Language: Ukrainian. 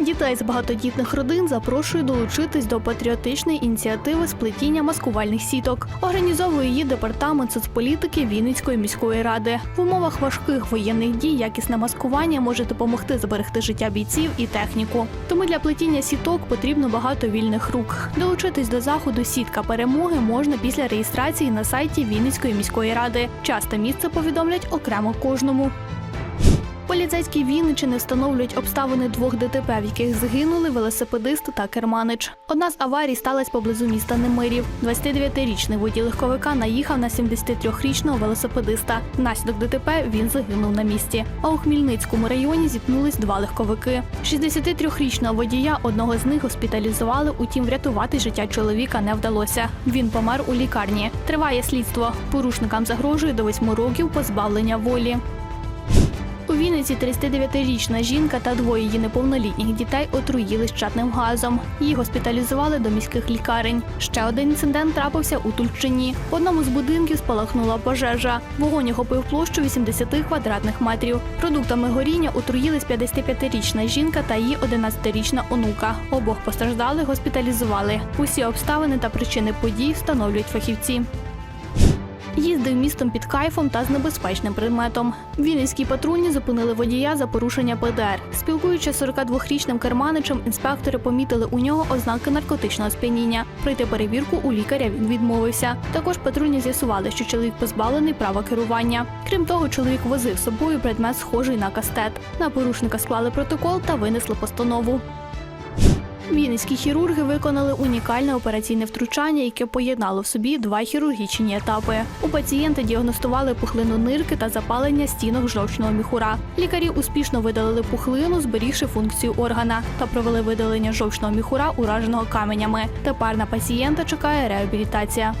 Дітей з багатодітних родин запрошує долучитись до патріотичної ініціативи сплетіння маскувальних сіток. Організовує її департамент соцполітики Вінницької міської ради. В умовах важких воєнних дій якісне маскування може допомогти зберегти життя бійців і техніку. Тому для плетіння сіток потрібно багато вільних рук. Долучитись до заходу сітка перемоги можна після реєстрації на сайті Вінницької міської ради. Час та місце повідомлять окремо кожному. Поліцейські Вінничини встановлюють обставини двох ДТП, в яких загинули велосипедист та керманич. Одна з аварій сталася поблизу міста Немирів. 29-річний водій легковика наїхав на 73-річного велосипедиста. Внаслідок ДТП він загинув на місці. А у Хмільницькому районі зіткнулись два легковики. 63-річного водія одного з них госпіталізували, утім врятувати життя чоловіка не вдалося. Він помер у лікарні. Триває слідство. Порушникам загрожує до 8 років позбавлення волі. Вінниці 39-річна жінка та двоє її неповнолітніх дітей отруїлись чадним газом. Їх госпіталізували до міських лікарень. Ще один інцидент трапився у Тульчині. В одному з будинків спалахнула пожежа. Вогонь охопив площу 80 квадратних метрів. Продуктами горіння отруїлись 55-річна жінка та її 11-річна онука. Обох постраждалих госпіталізували. Усі обставини та причини подій встановлюють фахівці. Їздив містом під кайфом та з небезпечним предметом. Вінницькі патрульні зупинили водія за порушення ПДР. Спілкуючись з 42-річним керманичем, інспектори помітили у нього ознаки наркотичного сп'яніння. Пройти перевірку у лікаря він відмовився. Також патрульні з'ясували, що чоловік позбавлений права керування. Крім того, чоловік возив з собою предмет, схожий на кастет. На порушника склали протокол та винесли постанову. Вінницькі хірурги виконали унікальне операційне втручання, яке поєднало в собі два хірургічні етапи. У пацієнта діагностували пухлину нирки та запалення стінок жовчного міхура. Лікарі успішно видалили пухлину, зберігши функцію органа, та провели видалення жовчного міхура, ураженого каменями. Тепер на пацієнта чекає реабілітація.